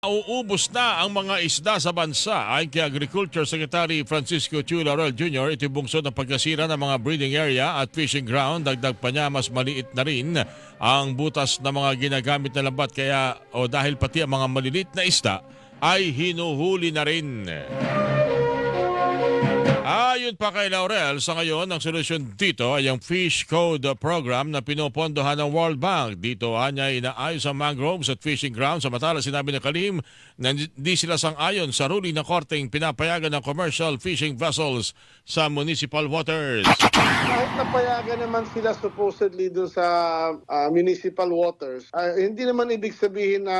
Uubos na ang mga isda sa bansa ayon kay Agriculture Secretary Francisco Chu Laurel Jr. Ito yung bungsod ng pagkasira ng mga breeding area at fishing ground. Dagdag pa niya mas maliit na rin ang butas ng mga ginagamit na lambat kaya o dahil pati ang mga maliliit na isda ay hinuhuli na rin. Ayon pa kay Laurel, sa ngayon ang solusyon dito ay ang Fish Code Program na pinopondohan ng World Bank. Dito anya inaayos ang mangroves at fishing grounds. Samantala sinabi ng Kalim na hindi sila sang-ayon sa ruling ng korteng pinapayagan ng commercial fishing vessels sa municipal waters. Kahit napayagan naman sila supposedly dun sa ah, municipal waters, ah, hindi naman ibig sabihin na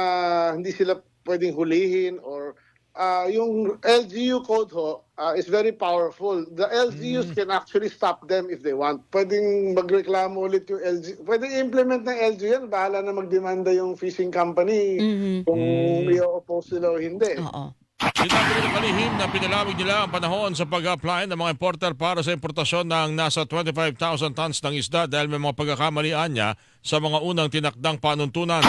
hindi sila pwedeng hulihin or ah, yung LGU code ho ah, is very powerful. The LGUs can actually stop them if they want. Pwedeng magreklamo ulit yung LGU. Pwedeng implement ng LGU yan. Bahala na magdemanda yung fishing company kung i-oppose sila o hindi. Oo. Sinabi ng kalihim na pinalawig nila ang panahon sa pag-apply ng mga importer para sa importasyon ng nasa 25,000 tons ng isda dahil may mga pagkakamalian niya sa mga unang tinakdang panuntunan.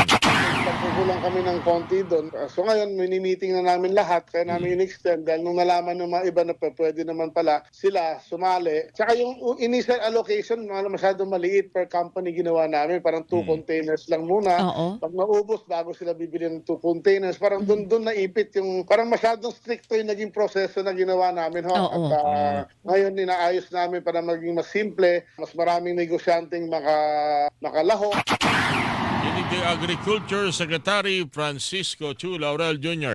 Nagpupulang kami ng konti doon. So ngayon, mini-meeting na namin lahat, kaya namin in-extend dahil nung nalaman ng mga iba na pwede naman pala sila sumali. Tsaka yung initial allocation, mga masyadong maliit per company ginawa namin. Parang two containers lang muna. Oo. Pag naubos, bago sila bibili ng two containers. Parang doon doon naipit yung, parang masyadong stricto yung naging proseso na ginawa namin. Ho. Oo. At ah, ngayon, ninaayos namin para maging mas simple, mas maraming negosyanteng maka, makalaho. Agriculture Secretary Francisco Chu Laurel Jr.